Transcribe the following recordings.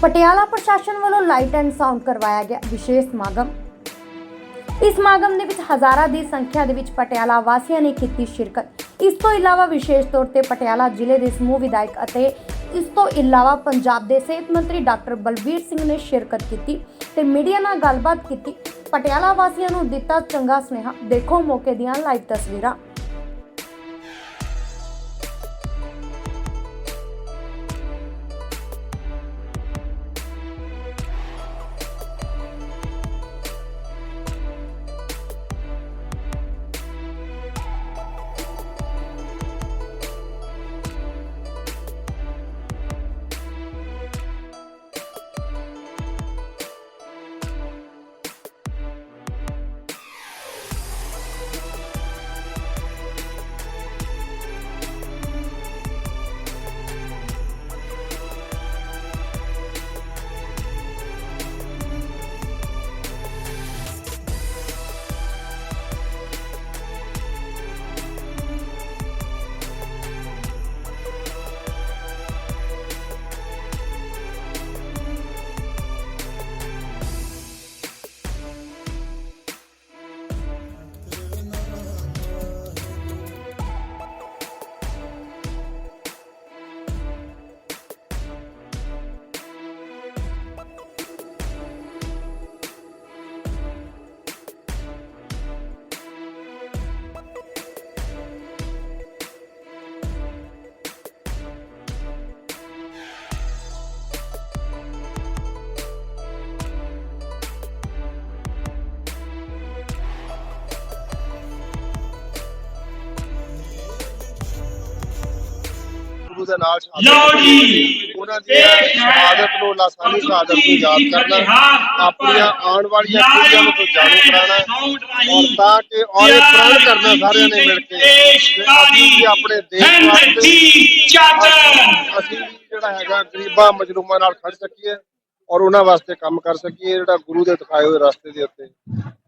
ਪਟਿਆਲਾ ਪ੍ਰਸ਼ਾਸਨ ਵੱਲੋਂ light and sound ਕਰਵਾਇਆ ਗਿਆ ਵਿਸ਼ੇਸ਼ ਸਮਾਗਮ। ਇਸ ਸਮਾਗਮ ਦੇ ਵਿੱਚ ਹਜ਼ਾਰਾਂ ਦੀ ਸੰਖਿਆ ਦੇ ਵਿੱਚ ਪਟਿਆਲਾ ਵਾਸੀਆਂ ਨੇ ਕੀਤੀ ਸ਼ਿਰਕਤ। ਇਸ ਤੋਂ ਇਲਾਵਾ ਵਿਸ਼ੇਸ਼ ਤੌਰ ਤੇ ਪਟਿਆਲਾ ਜ਼ਿਲ੍ਹੇ ਦੇ ਸਮੂਹ ਵਿਧਾਇਕ ਅਤੇ ਇਸ ਤੋਂ ਇਲਾਵਾ ਪੰਜਾਬ ਦੇ ਸਿਹਤ ਮੰਤਰੀ ਡਾਕਟਰ ਬਲਬੀਰ ਸਿੰਘ ਨੇ ਸ਼ਿਰਕਤ ਕੀਤੀ ਤੇ ਮੀਡੀਆ ਨਾਲ ਗੱਲਬਾਤ ਕੀਤੀ। ਪਟਿਆਲਾ ਵਾਸੀਆਂ ਨੂੰ ਦਿੱਤਾ ਚੰਗਾ ਸੁਨੇਹਾ। ਦੇਖੋ ਮੌਕੇ ਦੀਆਂ ਲਾਈਵ ਤਸਵੀਰਾਂ। ਦੇ ਨਾਲ ਲਓ ਜੀ ਉਹਨਾਂ ਦੀ ਸ਼ਹਾਦਤ ਨੂੰ ਲਾਸਾਨੀ ਸ਼ਹਾਦਤ ਨੂੰ ਯਾਦ ਕਰਨਾ ਆਪਣੀਆਂ ਆਉਣ ਵਾਲੀਆਂ ਪੀੜ੍ਹੀਆਂ ਨੂੰ ਤੋਂ ਜਾਣੂ ਕਰਾਉਣਾ ਔਰ ਤਾਂ ਕਿ ਔਰ ਇਹ ਪ੍ਰਣ ਕਰਨਾ ਸਾਰਿਆਂ ਨੇ ਮਿਲ ਕੇ। ਅਸੀਂ ਆਪਣੇ ਦੇਸ਼ ਵਾਸਤੇ ਚਾਚਨ। ਅਸੀਂ ਜਿਹੜਾ ਹੈਗਾ ਗਰੀਬਾਂ ਮਜਲੂਮਾਂ ਨਾਲ ਖੜ ਸਕੀਏ ਔਰ ਉਹਨਾਂ ਵਾਸਤੇ ਕੰਮ ਕਰ ਸਕੀਏ ਜਿਹੜਾ ਗੁਰੂ ਦੇ ਦਿਖਾਏ ਹੋਏ ਰਸਤੇ ਦੇ ਉੱਤੇ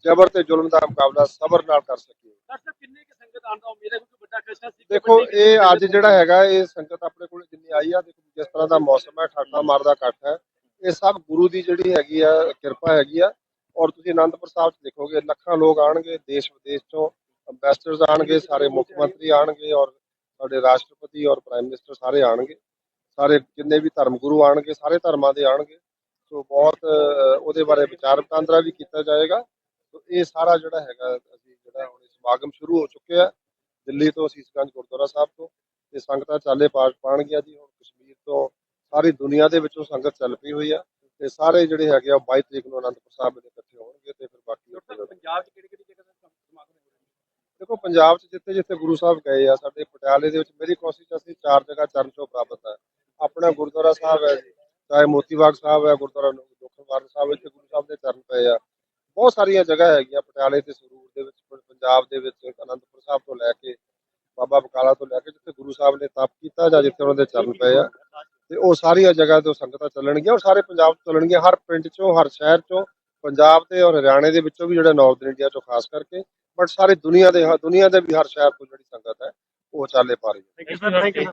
ਜ਼ਬਰ ਤੇ ਜ਼ੁਲਮ ਦਾ ਮੁਕਾਬਲਾ ਸਬਰ ਨਾਲ ਕਰ ਸਕੀਏ। ਡਾਕਟਰ ਕਿੰਨੇ ਕਿ ਸੰਗਤ ਆਉਣ ਦਾ ਉਮੀਦ ਹੈ ਕਿਉਂਕਿ ਵੱਡਾ ਫੈਸਲਾ ਸੀ ਦੇਖੋ, ਇਹ ਅੱਜ ਜਿਹੜਾ ਹੈਗਾ, ਇਹ ਸੰਗਤ ਆਪਣੇ ਕੋਲ ਜਿੰਨੀ ਆਈ ਆ, ਦੇਖੋ, ਜਿਸ ਤਰ੍ਹਾਂ ਦਾ ਮੌਸਮ ਹੈ ਠੰਡਾ ਮਾਰਦਾ ਇਕੱਠ ਹੈ, ਇਹ ਸਭ ਗੁਰੂ ਦੀ ਜਿਹੜੀ ਹੈਗੀ ਆ, ਕਿਰਪਾ ਹੈਗੀ ਆ, ਔਰ ਤੁਸੀਂ ਅਨੰਦਪੁਰ ਸਾਹਿਬ ਚ ਦੇਖੋਗੇ, ਲੱਖਾਂ ਲੋਕ ਆਣਗੇ ਦੇਸ਼ ਵਿਦੇਸ਼ ਚੋਂ ਅੰਬੈਸਡਰਸ ਆਣਗੇ ਸਾਰੇ ਮੁੱਖ ਮੰਤਰੀ ਆਣਗੇ ਔਰ ਸਾਡੇ ਰਾਸ਼ਟਰਪਤੀ ਔਰ ਪ੍ਰਾਈਮ ਮਿਨਿਸਟਰ ਸਾਰੇ ਆਣਗੇ ਸਾਰੇ ਜਿੰਨੇ ਵੀ ਧਰਮ ਗੁਰੂ ਆਣਗੇ ਸਾਰੇ ਧਰਮਾਂ ਦੇ ਆਣਗੇ ਸੋ ਬਹੁਤ ਉਹਦੇ ਬਾਰੇ ਵਿਚਾਰ ਵਟਾਂਦਰਾ ਵੀ ਕੀਤਾ ਜਾਏਗਾ, ਸੋ ਇਹ ਸਾਰਾ ਜਿਹੜਾ ਹੈਗਾ, ਅਸੀਂ ਜਿਹੜਾ ਹੁਣ ਇਹ ਸਮਾਗਮ ਸ਼ੁਰੂ ਹੋ ਚੁੱਕਿਆ ਦਿੱਲੀ ਤੋਂ ਸੀਸਗੰਜ ਗੁਰਦੁਆਰਾ ਸਾਹਿਬ ਤੋਂ ਤੇ ਸੰਗਤਾਂ ਚਾਲੇ ਪਾਠ ਪਾਣਗੀਆਂ ਜੀ। ਹੁਣ ਕਸ਼ਮੀਰ ਤੋਂ ਸਾਰੀ ਦੁਨੀਆ ਦੇ ਵਿੱਚੋਂ ਸੰਗਤ ਚੱਲ ਪਈ ਹੋਈ ਆ ਤੇ ਸਾਰੇ ਜਿਹੜੇ ਹੈਗੇ ਆ 22 ਤਰੀਕ ਨੂੰ ਅਨੰਦਪੁਰ ਸਾਹਿਬ ਦੇ ਇਕੱਠੇ ਹੋਣਗੇ ਤੇ ਫਿਰ ਬਾਕੀ ਪੰਜਾਬ 'ਚ ਕਿਹੜੀ ਕਿਹੜੀ ਜਗ੍ਹਾ ਤੇ ਸਮਾਗਮ ਹੋ ਰਹੇ ਨੇ? ਦੇਖੋ ਪੰਜਾਬ 'ਚ ਜਿੱਥੇ ਜਿੱਥੇ ਗੁਰੂ ਸਾਹਿਬ ਗਏ ਆ ਸਾਡੇ ਪਟਿਆਲੇ ਦੇ ਵਿੱਚ ਮੇਰੀ ਕੋਸ਼ਿਸ਼ ਅਸੀਂ ਚਾਰ ਜਗ੍ਹਾ ਚਰਨ ਚੋਂ ਪ੍ਰਾਪਤ ਹੈ ਆਪਣਾ ਗੁਰਦੁਆਰਾ ਸਾਹਿਬ ਹੈ ਜੀ ਚਾਹੇ ਮੋਤੀ ਬਾਗ ਸਾਹਿਬ ਹੈ ਗੁਰਦੁਆਰਾ ਦੁਖਨਵਾਰ ਸਾਹਿਬ ਇੱਥੇ ਗੁਰੂ ਸਾਹਿਬ ਦੇ ਚਰਨ ਪਏ ਆ। ਬਹੁਤ ਸਾਰੀਆਂ ਜਗ੍ਹਾ ਹੈਗੀਆਂ ਪਟਿਆਲੇ ਤੇ ਸਰੂਰ ਦੇ ਵਿੱਚ ਪੰਜਾਬ ਦੇ ਵਿੱਚ ਅਨੰਦਪੁਰ ਸਾਹਿਬ ਤੋਂ ਲੈ ਕੇ ਬਾਬਾ ਬਕਾਲਾ ਤੋਂ ਲੈ ਕੇ ਜਿੱਥੇ ਗੁਰੂ ਸਾਹਿਬ ਨੇ ਤਪ ਕੀਤਾ ਜਾਂ ਜਿੱਥੇ ਉਹਨਾਂ ਦੇ ਚਰਨ ਪਏ ਆ, ਤੇ ਉਹ ਸਾਰੀਆਂ ਜਗ੍ਹਾ ਤੋਂ ਸੰਗਤਾਂ ਚੱਲਣਗੀਆਂ ਔਰ ਸਾਰੇ ਪੰਜਾਬ ਤੋਂ ਚੱਲਣਗੀਆਂ, ਹਰ ਪਿੰਡ 'ਚੋਂ, ਹਰ ਸ਼ਹਿਰ 'ਚੋਂ, ਪੰਜਾਬ ਤੇ ਔਰ ਹਰਿਆਣੇ ਦੇ ਵਿੱਚੋਂ ਵੀ ਜਿਹੜਾ ਨਾਰਥ ਇੰਡੀਆ 'ਚੋਂ ਖਾਸ ਕਰਕੇ ਬਟ ਸਾਰੀ ਦੁਨੀਆ ਦੇ ਦੁਨੀਆ ਦੇ ਵੀ ਹਰ ਸ਼ਹਿਰ ਤੋਂ ਜਿਹੜੀ ਸੰਗਤ ਹੈ, ਉਹ ਚਾਲੇ ਪਾ ਰਹੀ ਹੈ ਥੈਂਕ ਯੂ